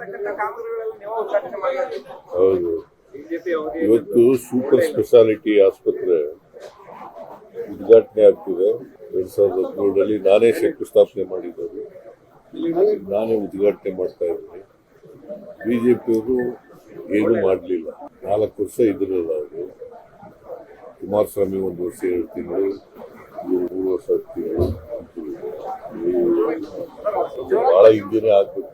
ಆಗಿರ್ತಕ್ಕಂಥ ಕಾಮಗಾರಿಗಳೆಲ್ಲ ನೀವು ಉದ್ಘಾಟನೆ ಮಾಡಿದ್ರಿ ಹೌದು. ಬಿಜೆಪಿ ಅವಧಿ ಇವತ್ತು ಸೂಪರ್ ಸ್ಪೆಷಾಲಿಟಿ ಆಸ್ಪತ್ರೆ ಉದ್ಘಾಟನೆ ಆಗ್ತಿದೆ. ಎರಡ್ ಸಾವಿರದ ಹದಿನೇಳರಲ್ಲಿ ನಾನೇ ಶಂಕುಸ್ಥಾಪನೆ ಇಲ್ಲಿ ನಾನೇ ಉದ್ಘಾಟನೆ ಮಾಡ್ತಾ ಇದ್ದೀನಿ. ಬಿ ಜೆ ಪಿಯವರು ಏನೂ ಮಾಡಲಿಲ್ಲ. ನಾಲ್ಕು ವರ್ಷ ಇದ್ರಲ್ಲ ಅವರು. ಕುಮಾರಸ್ವಾಮಿ ಒಂದು ವರ್ಷ ಎರಡು ತಿಂಗಳು ಮೂರು ವರ್ಷ ತಿಂಗಳು ಭಾಳ ಬಹಳ ಹಿಂದೆನೇ ಆಗ್ಬೇಕು.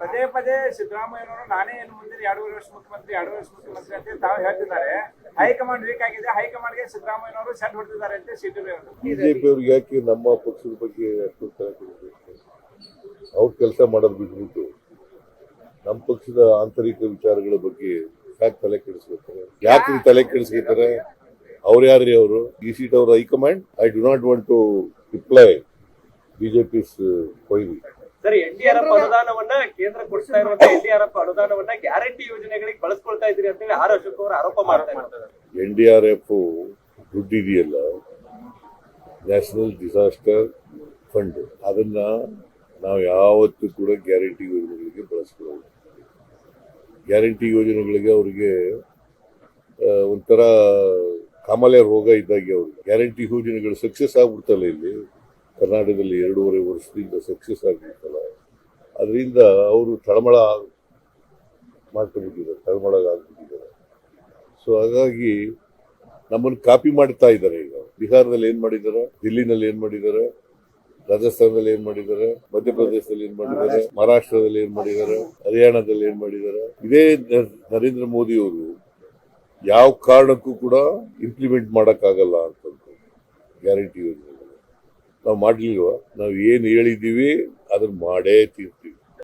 ಪದೇ ಪದೇ ಸಿದ್ದರಾಮಯ್ಯನವರು, ನಾನೇ ಏನು ಮುಂದಿನ ಎರಡೂವರೆ ವರ್ಷ ಮುಖ್ಯಮಂತ್ರಿ, ಎರಡೂವರೆ ವರ್ಷ ಮುಖ್ಯಮಂತ್ರಿ ಅಂತ ತಾವು ಹೇಳ್ತಿದ್ದಾರೆ. ಹೈಕಮಾಂಡ್ ವೀಕ್ ಆಗಿದೆ. ಹೈಕಮಾಂಡ್ಗೆ ಸಿದ್ದರಾಮಯ್ಯನವರು ಸೆಟ್ ಹೊಡ್ತಿದ್ದಾರೆ ಅಂತ ಸಿದ್ದರಾಮಯ್ಯ ಯಾಕೆ ನಮ್ಮ ಪಕ್ಷದ ಬಗ್ಗೆ ಅಷ್ಟು ಕೆಲಸ ಮಾಡೋದು ಬಿಟ್ಬಿಟ್ಟು ನಮ್ಮ ಪಕ್ಷದ ಆಂತರಿಕ ವಿಚಾರಗಳ ಬಗ್ಗೆ ಯಾಕೆ ತಲೆ ಕೆಡಿಸ್ಕೊತಾರೆ ಯಾಕೆ ತಲೆ ಕೆಡಿಸ್ಕೊತಾರೆ? ಅವ್ರು ಯಾರ್ರಿ ಅವರು? ಈ ಸೀಟ್ ಅವ್ರ high command? I do not want to reply BJP's ಕೊಯ್ಲಿ. Sir N D R F ಅನುದಾನವನ್ನ ಕೇಂದ್ರ ಕೊಡ್ತಾ ಇರುವಂತ ಎನ್ ಡಿ ಆರ್ ಎಫ್ ಅನುದಾನವನ್ನ ಗ್ಯಾರಂಟಿ ಯೋಜನೆಗಳಿಗೆ ಬಳಸ್ಕೊಳ್ತಾ ಇದ್ರಿ ಅಂತ ಹೇಳಿ ಆರ್ ಅಶೋಕ್ ಅವರು ಆರೋಪ ಮಾಡ್ತಾ ಇದ್ದಾರೆ. ಎನ್ ಡಿ ಆರ್ ಎಫ್ ದುಡ್ಡು ಇದೆಯಲ್ಲ ನ್ಯಾಷನಲ್ ಡಿಸಾಸ್ಟರ್ ಫಂಡ್ ಅದನ್ನ ನಾವು ಯಾವತ್ತೂ ಕೂಡ ಗ್ಯಾರಂಟಿ ಯೋಜನೆಗಳಿಗೆ ಬಳಸ್ಕೊಳ್ಳೋದು ಗ್ಯಾರಂಟಿ ಯೋಜನೆಗಳಿಗೆ ಅವರಿಗೆ ಒಂಥರ ಕಾಮಾಲೆ ರೋಗ ಇದ್ದಾಗೆ ಅವ್ರಿಗೆ. ಗ್ಯಾರಂಟಿ ಯೋಜನೆಗಳು ಸಕ್ಸಸ್ ಆಗ್ಬಿಡ್ತಲ್ಲ ಇಲ್ಲಿ. ಕರ್ನಾಟಕದಲ್ಲಿ ಎರಡೂವರೆ ವರ್ಷದಿಂದ ಸಕ್ಸಸ್ ಆಗಿರುತ್ತಲ್ಲ ಅದರಿಂದ ಅವರು ತಳಮಳ ಮಾಡ್ಕೊಂಡ್ಬಿಟ್ಟಿದ್ದಾರೆ, ತಳಮಳ ಆಗ್ಬಿಟ್ಟಿದ್ದಾರೆ. ಸೊ ಹಾಗಾಗಿ ನಮ್ಮನ್ನು ಕಾಪಿ ಮಾಡ್ತಾ ಇದ್ದಾರೆ ಈಗ. ಬಿಹಾರದಲ್ಲಿ ಏನು ಮಾಡಿದ್ದಾರೆ? ದಿಲ್ಲಿನಲ್ಲಿ ಏನು ಮಾಡಿದ್ದಾರೆ? ರಾಜಸ್ಥಾನದಲ್ಲಿ ಏನು ಮಾಡಿದ್ದಾರೆ? ಮಧ್ಯಪ್ರದೇಶದಲ್ಲಿ ಏನು ಮಾಡಿದ್ದಾರೆ? ಮಹಾರಾಷ್ಟ್ರದಲ್ಲಿ ಏನು ಮಾಡಿದ್ದಾರೆ? ಹರಿಯಾಣದಲ್ಲಿ ಏನು ಮಾಡಿದ್ದಾರೆ? ಇದೇ ನರೇಂದ್ರ ಮೋದಿ ಅವರು ಯಾವ ಕಾರಣಕ್ಕೂ ಕೂಡ ಇಂಪ್ಲಿಮೆಂಟ್ ಮಾಡೋಕ್ಕಾಗಲ್ಲ ಅಂತ ಗ್ಯಾರಂಟಿ ಯೋಜನೆ ನಾವು ಮಾಡಲಿಲ್ವ? ನಾವು ಏನು ಹೇಳಿದ್ದೀವಿ ಅದನ್ನು ಮಾಡೇ ತೀರ್ತೀವಿ.